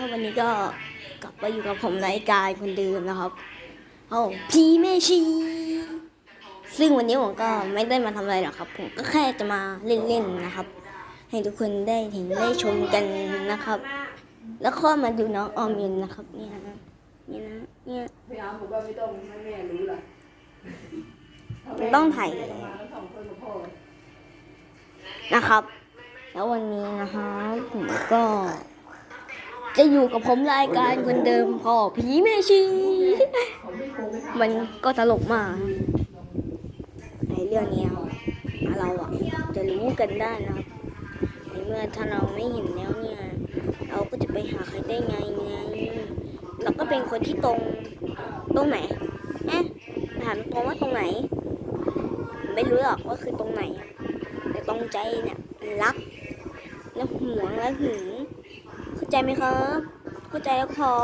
นะครับวันนี้ก็กลับมาอยู่กับผมรายการคนเดิมนะครับโอ้พีแม่ชี ซึ่งวันนี้ผมก็ไม่ได้มาทำอะไรหรอกครับ ผมก็แค่จะมาเล่นๆนะครับ ให้ทุกคนได้เห็นได้ชมกันนะครับ แล้วก็มาดูน้องออมยินนะครับเนี่ยนะเนี่ยนะเนี่ยพี่อาร์มบอกว่าไม่ต้องให้แม่รู้ล่ะมันต้องถ่ายมาแล้วสองคนกับพ่อนะครับ แล้ววันนี้นะครับผมก็ จะอยู่กับผมรายการคนเดิมพ่อผีแม่ชี มันก็ตลกมาก ในเรื่องนี้ครับเราอะจะรู้กันได้นะครับในเมื่อถ้าเราไม่เห็นแล้วเนี่ย เราก็จะไปหาใครได้ไงไงเราก็เป็นคนที่ตรงตรงไหนเอ๊ะถามตรงว่าตรงไหน ไม่รู้หรอกว่าคือตรงไหน แต่ตรงใจเนี่ยรัก และหวงและหึง ใจไหมครับ เข้าใจแล้วพอ